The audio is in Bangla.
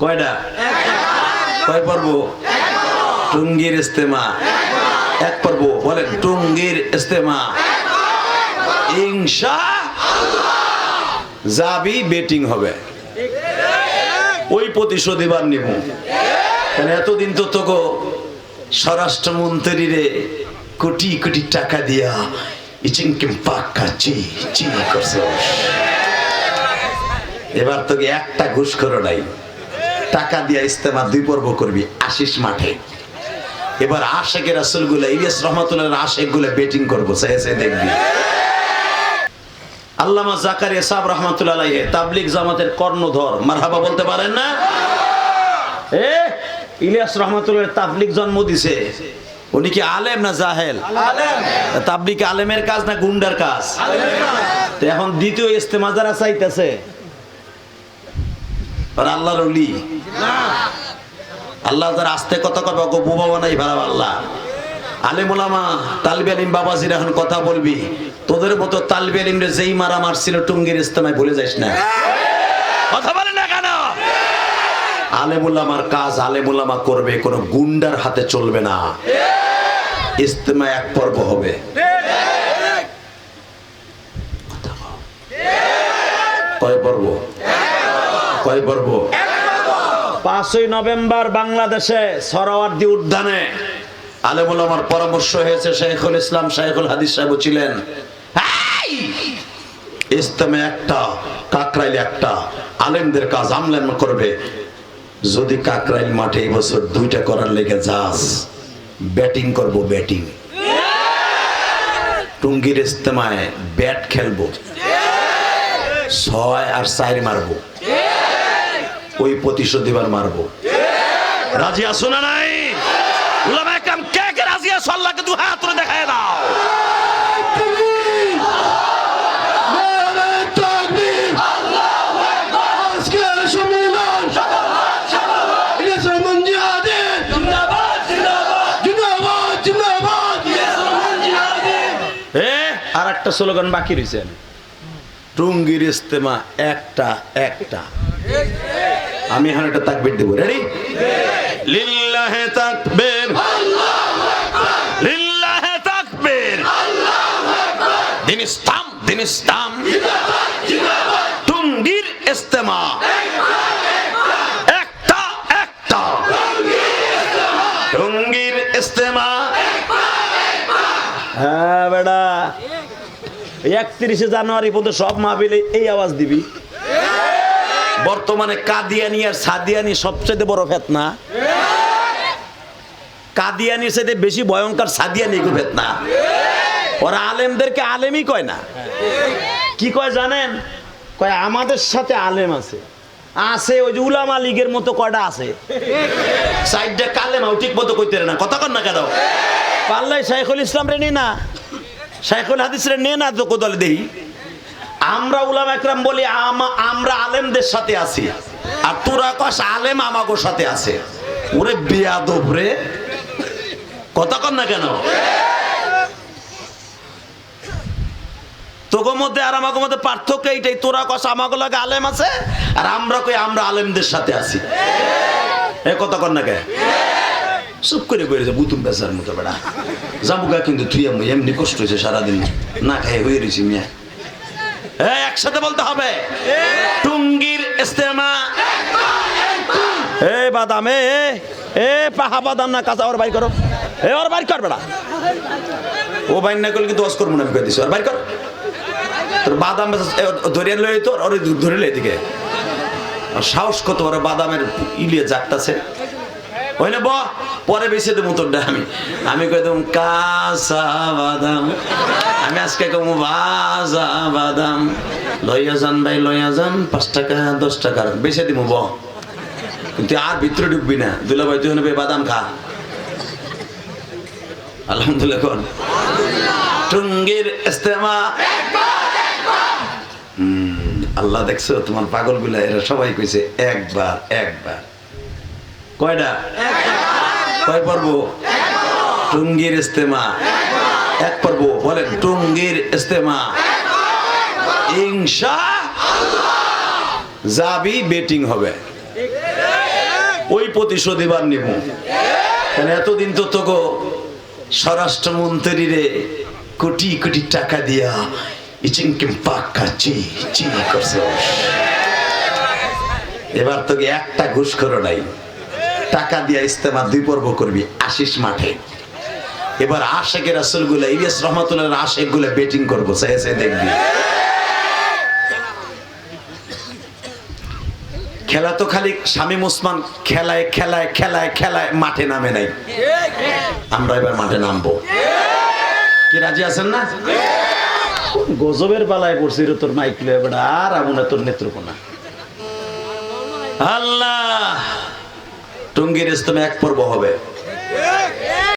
কয়টা? কয় পর্ব? টুঙ্গির ইস্তেমা। এক পর্ব। বলেন, টুঙ্গির ইস্তেমা। ইনশা যাবি, বেটিং হবে। ওই প্রতিশোধ এবার নিব। কারণ এতদিন তো তোকে স্বরাষ্ট্রমন্ত্রীরে কোটি কোটি টাকা দিয়া ইচিং ইচিংকিম পাক্কা চি চি করছে। এবার তোকে একটা ঘুষ করো নাই। টাকা দিয়া ইস্তেমা দুই পর্ব করবি আশিস মাঠে। এবার আশেকের আসলগুলো ইলিয়াস রহমতুল্লাহ আশেকগুলো বেটিং করব সে দেখবি। আল্লামা রহমতুল্লাহ আলাইহি তাবলিগ জামাতের কর্ণধর। মারহাবা বলতে পারেন না? এ ইলিয়াস রহমতুল্লাহ তাবলিগ জন্ম দিছে। উনি কি আলেম না জাহেল? তাবলিগ আলেমের কাজ না গুন্ডার কাজ। তো এখন দ্বিতীয় ইস্তেমা যারা চাইতেছে আর আল্লাহর অলি আল্লাহ যারা আস্তে কথা কবে গো বুবা বানাই ভাড়া আল্লাহ আলেমুলামা তালবে আলিম বাবাজির এখন কথা বলবি। তোদের মতো তালবে আলিম রে যেই মারা মারছিল টুঙ্গির ইস্তেমায় ভুলে যাস না। কথা বলে না কেন? আলেমুল্লামার কাজ আলেমুল্লামা করবে কোনো গুন্ডার হাতে চলবে না। ইস্তেমা এক পর্ব হবে। কয় পর্ব? কয় পর্ব? পাঁচই নভেম্বর বাংলাদেশে সরোয়ার্দি উদ্যানে। আলেমুল আমার পরামর্শ হয়েছে শেখুল ইসলাম শেখুল হাদিস সাহেব ছিলেন! ইস্তেমে একটা কাকরাইল একটা আলেমদের কাজ আমলেন করবে। যদি কাকরাইল মাঠে এই বছর দুইটা করার লেগে যাস ব্যাটিং করব ব্যাটিং। টুঙ্গির ইস্তেমায় ব্যাট খেলব। ছয় আর চার মারবো। ওই প্রতিশোধ এবার মারবো। রাজি আসো না নাই? কে কে দেখায় দাও। আর একটা স্লোগান বাকি রয়েছে টুঙ্গির ইস্তেমা একটা একটা। আমি এখন একটা তাকবির দেবো। রেডি লিল্লাহে তাকবীর। লিল্লাহে তাকবীর। দিন ইসলাম দিন ইসলাম। টুঙ্গির ইস্তেমা। একটা একটা। টুঙ্গির ইস্তেমা। হ্যাঁ বেড়া একত্রিশে জানুয়ারি পর্যন্ত সব মাহবিলে এই আওয়াজ দিবি। বর্তমানে কাদিয়ানি আর সাদিয়ানি সবচেয়ে বড় ফেতনা। কাদিয়ানির সাথে বেশি ভয়ঙ্কর সাদিয়ানি গো ফেতনা। ওরা আলেমদেরকে আলেমই কয় না। কি কয় জানেন? কয়, আমাদের সাথে আলেম আছে। আছে, ওই যে উলামা লীগের মতো কয়টা আছে? সাইডটা কালেমাও ঠিক মতো কইতে না। কথা কর না কেন? পাল্লাই শাইখুল ইসলাম রে নে না। শাইখুল হাদিস রে নে তো কোদলে দেই। আমরা উলামা একরাম বলি, আমা- আমরা আলেমদের সাথে আছি। আর তোরা কস, আলেম আমাগোর সাথে আছে। ওরে বিয়াদব রে। কথা কর না কেন? তোগো মধ্যে আর আমাকে মধ্যে পার্থক্য এইটাই, তোরা কস আমাকে লাগে আলেম আছে, আর আমরা কই, আমরা আলেমদের সাথে আছি। এ কথা কর না কে চুপ করে বেরিয়েছে বুতুম বেচার মতো বেড়া। জামুকা কিন্তু তুই এমনি কষ্ট হয়েছে সারাদিন। না খাই, হয়ে রয়েছি মিয়া। একসাথে বলতে হবে। টুঙ্গির ইস্তেমা এ বাদাম এ এ, পাহা বাদাম না কাঁচা ওর বাইর করো। এ ওর বাইর কর বেড়া ও বাইর না করলে কিন্তু দশ করব না কই দিছি। ওর বাইর কর। তোর বাদাম ধরে লই তোর ওর ধরে লই এদিকে। সাহস কত ওরা বাদামের ইলিয়ে জাগতাছে। ওই না ব পরে বেশি দেবো তোরটা আমি। আমি কই দেবো কাঁচা বাদাম। আজকে কমু বাজা বাদাম। লইয়া যান ভাই, লইয়া যান, পাঁচ টাকা, দশ টাকা বেশি দিব ব। কিন্তু আর ভিতরে ঢুকবি না। দুলা ভাই, তুই বাদাম খা। আলহামদুলিল্লাহ কোন টুঙ্গির ইস্তেমা। আল্লাহ দেখছ, তোমার পাগলগুলা এরা সবাই কইছে, একবার একবার। কয়টা? কয় পর্ব? টুঙ্গির ইস্তেমা। এক পর্ব বলেন, টুঙ্গির ইস্তেমা। ইনশা যাবি, বেটিং হবে। ওই প্রতিশোধ এবার নিব। এতদিন তো তো তোকে স্বরাষ্ট্রমন্ত্রীরে কোটি কোটি টাকা দিয়া ইচিংকিম পাক্কা চি চি করছে। এবার তোকে একটা ঘুষ করো নাই। টাকা দিয়া ইস্তেমা দুই পর্ব করবি, আশিস মাঠে। এবার আশেকের আসলগুলা ইলিয়াস রহমতুল্লাহ আশেকগুলা বেটিং করব সে সে দেখবি। খেলা তো খালি শামীম ওসমান খেলায় খেলায় খেলায় খেলায় মাঠে নামে নাই। আমরা এবার মাঠে নামবো। কি, রাজি আছেন না? গজবের বালায় পড়ছি রে তোর মাইক লয়ে বেড়া আর আমুনা তোর নেত্রকোনা। আল্লাহ! টঙ্গির ইস্তমে এক পর্ব হবে।